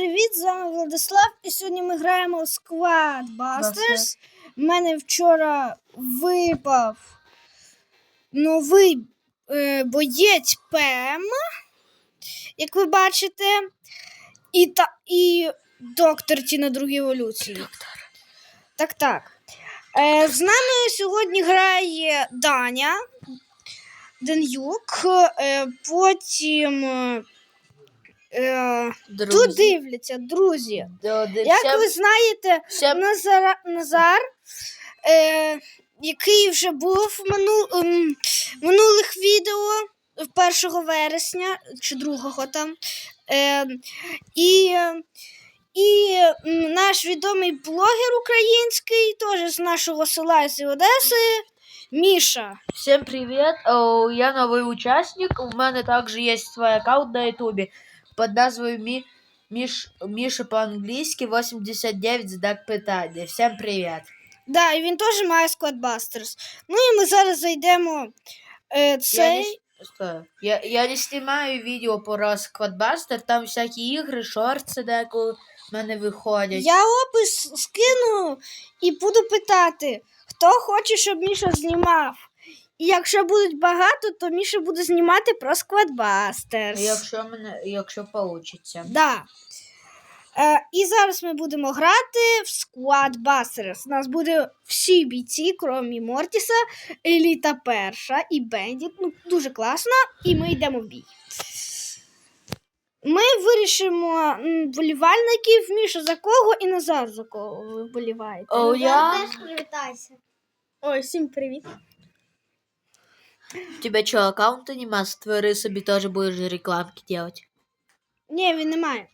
привіт! З вами Владислав. І сьогодні ми граємо у Squad Busters. У мене вчора випав новий е, боєць ПМ, як ви бачите, і, та, і доктор ті на другій еволюції. Так, так. Е, з нами сьогодні грає Даня Денюк, е, потім. Е, Друзі. Тут дивляться, друзі. Да, Як ви знаєте, всем- Назар, Назар е, який вже був в мину, ем, минулих відео 1 вересня чи 2 там. Е, і і м, наш відомий блогер український, теж з нашого села з Одеси, Міша. Всем привет! О, Я новый участник. У мене также есть свой аккаунт на ютубе под назвою Мі... Міш... Міша по-англійськи 89 знак питання. Всем привет! Да, і він теж має Squadbusters. Ну і ми зараз зайдемо. Е, Я не, цей. я, я не снимаю відео про Squadbuster, там всякі ігри, шорти деколи в мене виходять. Я опис скину і буду питати, хто хоче, щоб Міша знімав. І якщо будуть багато, то Міша буде знімати про Squadbusters. Якщо мене, якщо получиться. Да. Е, і зараз ми будемо грати в Squadbusters. У нас буде всі бійці, крім Мортіса, Еліта перша і Бендіт. Ну, дуже класно. І ми йдемо в бій. Ми вирішимо вболівальників Міша за кого і Назар за кого ви вболіваєте. Теж привітайся. Ой, всім привіт. У тебе що, аккаунта нема? Створи собі теж будеш рекламки делать. Ні, він не має.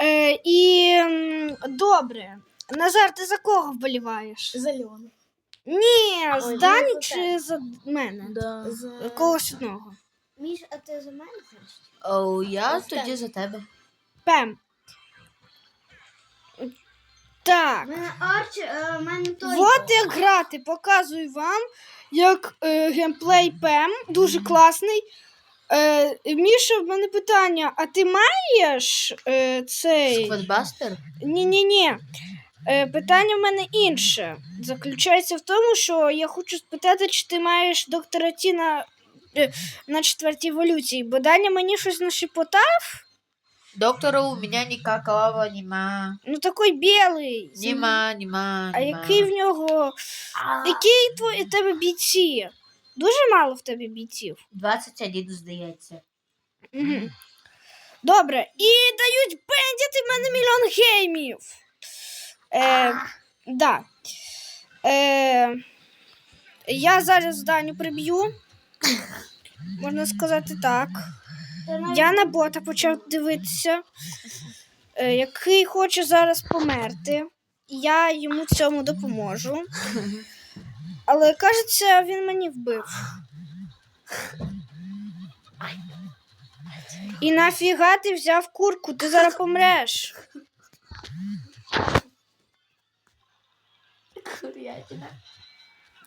Е, і м, добре. Назар, ти за кого вболіваєш? Зелений. Ні, Ой, з Дані за чи за мене? Да. За Когось одного. Міш, а ти за мене хочеш? О, я Ось тоді так. за тебе. Пем. Так. Мене Арчі, в мене той. От як грати, показую вам, як е, геймплей Пем, дуже класний. Е, Міша, в мене питання: а ти маєш е, цей. Сквадбастер? Ні-ні-ні. Е, питання в мене інше. Заключається в тому, що я хочу спитати, чи ти маєш доктора Ті на, е, на четвертій еволюції, бо Даня мені щось нашепотав, Доктора у меня никакого нема. ну такий білий. Нема, нема, А який в нього. Які твої тебе бійці? Дуже мало в тебе бійців. 21, здається. Добре. І дають бендіти в мене мільйон геймів. Е, да. Е, я зараз Даню приб'ю. Можна сказати так. Я на бота почав дивитися, е, який хоче зараз померти. Я йому цьому допоможу. Але кажеться, він мені вбив. І нафіга ти взяв курку, ти зараз помреш.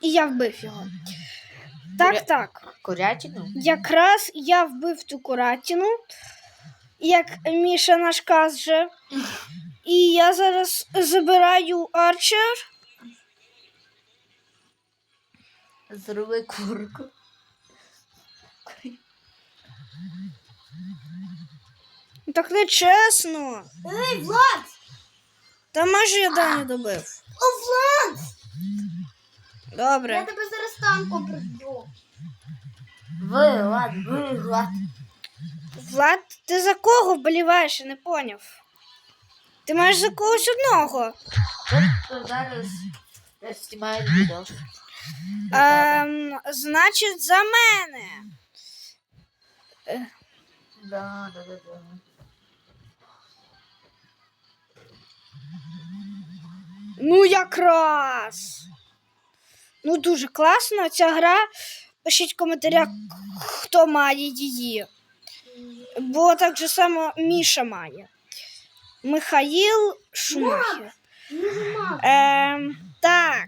І я вбив його. Так, так. Курятину? Якраз я вбив ту куратіну, як Міша наш каже. І я зараз забираю арчер. Зроби курку. Так не чесно. Ей, Влад! Та майже я Даню добив. О, Влад! Я Добре. тебе танком приб'ю. Влад, Влад. Влад, ти за кого вболіваєш, я не поняв. Ти маєш за когось одного. Тобто зараз я знімаю відео. Ем, значить, за мене. Да, да, да, да. Ну, якраз. Ну, дуже класна ця гра. Пишіть в коментарях, хто має її. Бо так же само Міша має. Михаїл Шумахер. Е, ем, так,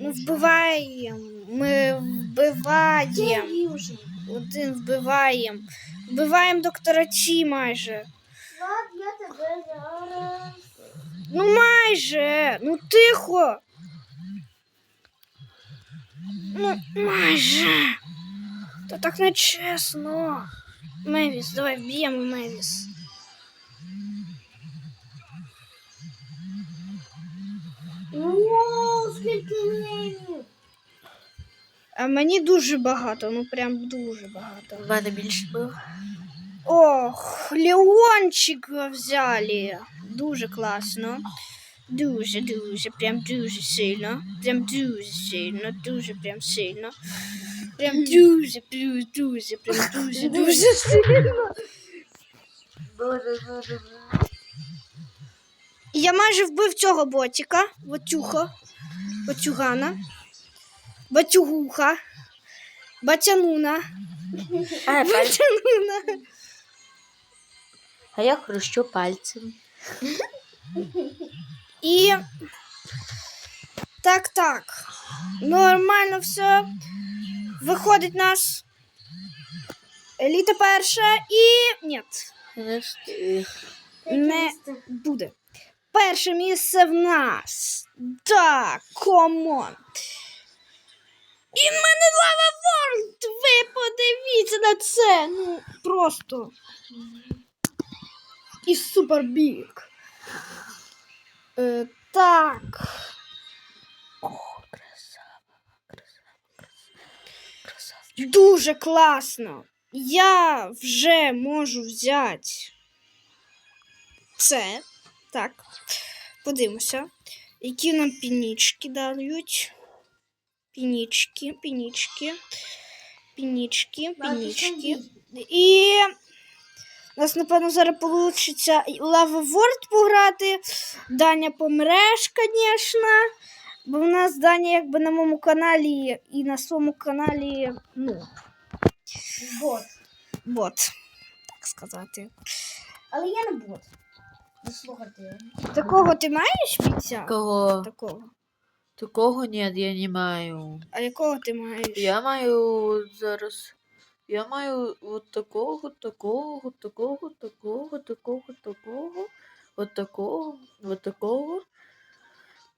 ну, ми вбиваємо. Ми вбиваємо. Один вбиваємо. Вбиваємо доктора Чі майже. Ну майже. Ну тихо. Ну, майже. Та так не чесно. Мевіс, давай вб'ємо Мевіс. О, скільки генів. А мені дуже багато, ну прям дуже багато. У мене більше було. Ох, Леончика взяли. Дуже класно. Дуже, дуже, прям дуже сильно. Прям дуже сильно, дуже прям сильно. Прям дуже, дуже, дуже, прям дуже, дуже сильно. Дуже, дуже. І Я майже вбив цього ботіка, Батюха, Батюгана, Батюгуха, Батянуна, А, Батянуна. а я хрущу пальцем. І так, так. Нормально все. Виходить нас еліта перша і. Ні, Не не буде. Перше місце в нас. Так, комон. І в мене лава Ворлд! Ви подивіться на це. Ну, просто. І супер біг. Е, так. О, красава, красава, красава. Красавчик. Дуже класно. Я вже можу взяти це. Так. Подивимося. Які нам пінічки дають. Пінічки, пінічки, пінічки, пінічки. І у нас, напевно, зараз вийде Лава Ворд пограти. Даня помреш, звісно. Бо в нас Даня якби на моєму каналі і на своєму каналі, ну, Бот. бот, так сказати. Але я не бот. Ну, слухайте. Такого ти маєш бійця? Кого? Такого. Такого ні, я не маю. А якого ти маєш? Я маю зараз. Я маю от такого, такого, такого, такого, такого, такого, от такого, от такого,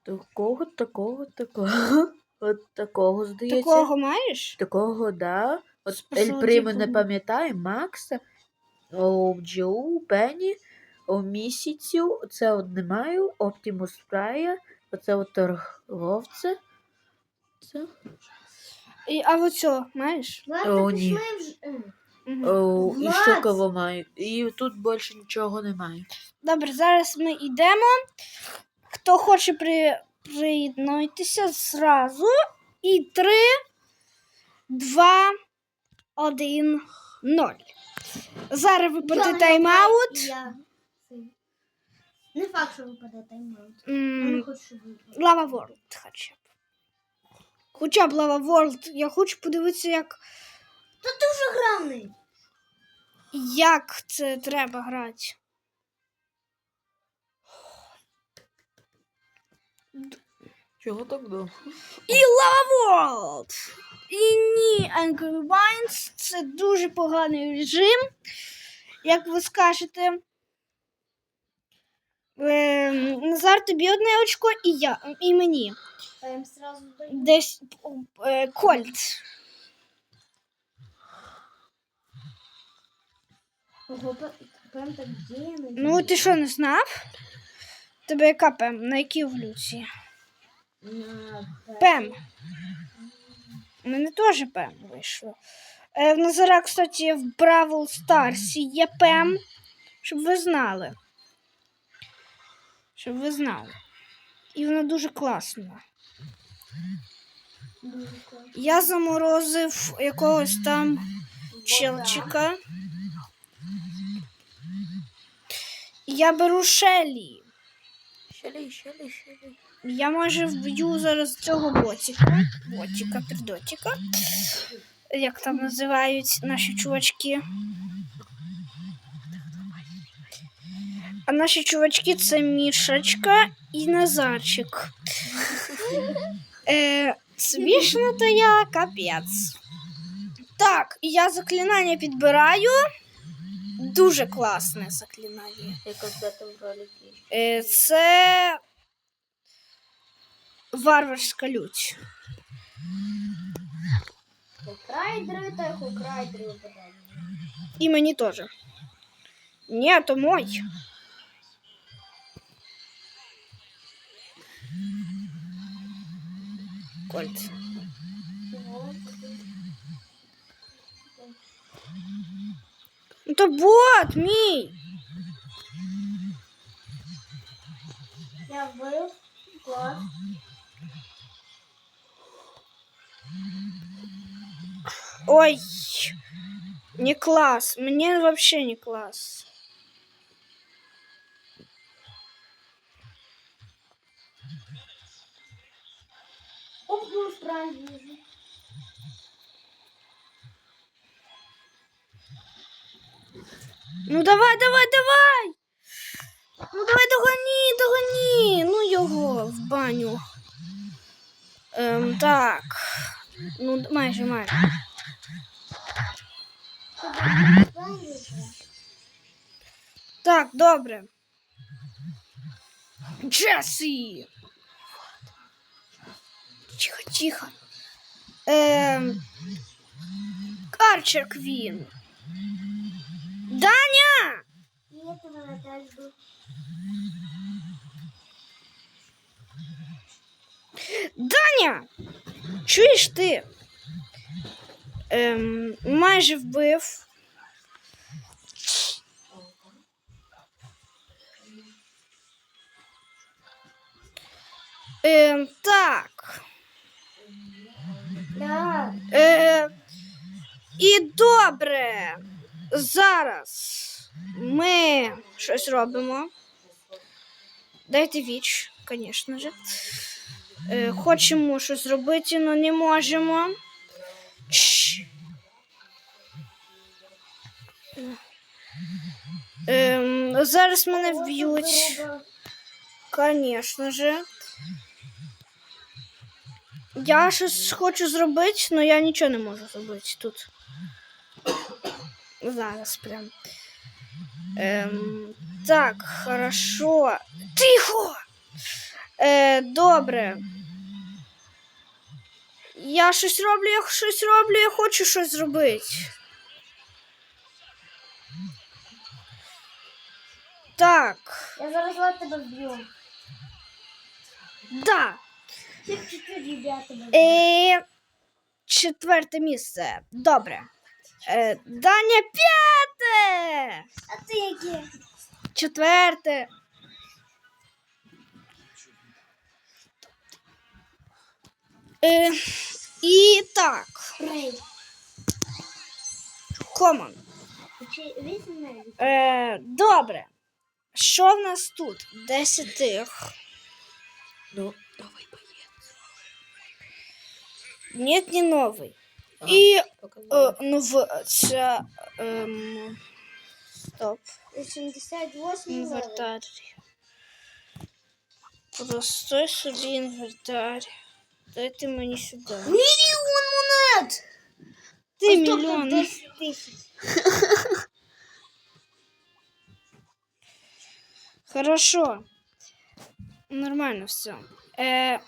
такого, такого, такого, от такого, здається. Такого маєш? Такого, да. От Ель Примо не пам'ятаю, Макса, о Джоу, Пенні, о місяцю, це от не маю, Оптимус Прая, оце от торговце. Це. І, а оцього маєш? Ладно, О, ні. пішли вже. О, і Влад! що кого маю? І тут більше нічого немає. Добре, зараз ми йдемо. Хто хоче при... приєднуйтеся зразу. І 3, 2, 1, 0. Зараз випаде Я тайм-аут. Я. Не факт, що випаде тайм-аут. Я М, не хочу, щоб випаде. Лава хоча б. Хоча б Лава World. Я хочу подивитися, як, Та ти вже грав як це треба грати. Чого так довго? І Lava World! І ні, Angry Binds це дуже поганий режим. Як ви скажете. Е, Назар, тобі одне очко і я, і мені. А сразу даю. Десь е, Кольт. Ого, прям так де? Ну, ти що, не знав? Тебе яка пем? На якій еволюції? Пем. У мене теж пем вийшло. Е, в Назара, кстати, в Бравл Старсі є пем, щоб ви знали. Щоб ви знали. І вона дуже класна. Класно. Я заморозив якогось там челчика. Я беру Шелі. Щелі, щелі, щелі. Я може вб'ю зараз цього ботика. Ботика, пердотика. Як там називають наші чувачки. А наші чувачки це Мішечка і Назарчик. Е, смішно то я капець. Так, я заклинання підбираю. Дуже класне заклинання. Е, Це варварська лють. Хокрайдери та хокрайдери випадають. І мені теж. Ні, то мой. Кольт. Ну то бот мій. Я вбив. Клас. Ой. Не класс. Мне вообще не класс. Оп, ну справді. Ну давай, давай, давай. Ну давай догоні, догоні. Ну його в баню. Ем, так. Ну, майже, майже. Так, добре. Джесі. Тихо, тихо. Ем, Арчер Квін. Даня! Я тебе на теж жду. Даня! Чуєш ти? Ем, майже вбив. Ем, так. Да. Е, і добре. Зараз ми щось робимо. Дайте віч, звісно ж. Е, хочемо щось зробити, але не можемо. Чш. Ем, зараз мене вб'ють. Звісно ж. Я щось хочу зробити, але я нічого не можу зробити тут. Зараз прям. Ем, так, хорошо. Тихо! Е, добре. Я щось роблю, я щось роблю, я хочу щось зробити. Так, Я зараз тебе вб'ю. да. Е, четверте місце. Добре. Е, Даня п'яте. А ти яке? Четверте. Е, і так. Комон. Е, добре. Що в нас тут? Десять тих. Ну, давай. Нет, не новий. Ага. І Показали. е, ну в це. Ем, стоп. 88 левел. Інвентар. Простой собі інвентар. Дайте мені сюди. Мільйон монет! Ти Ось тобто мільйон. 10 тисяч. Хорошо. Нормально все. Е,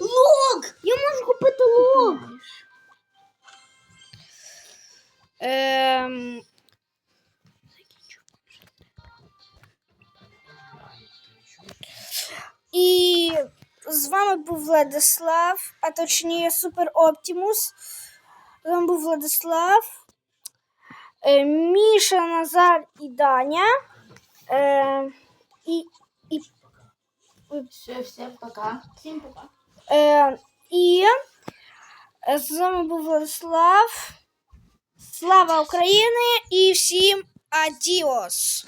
Лог! Я можу купити лог! ем, і з вами був Владислав, а точніше Супер Оптимус. З вами був Владислав, е, Міша, Назар і Даня. Е, і, і Все, всем пока. Всім пока. Е, і з вами був Владислав. Слава Україні і всім адіос!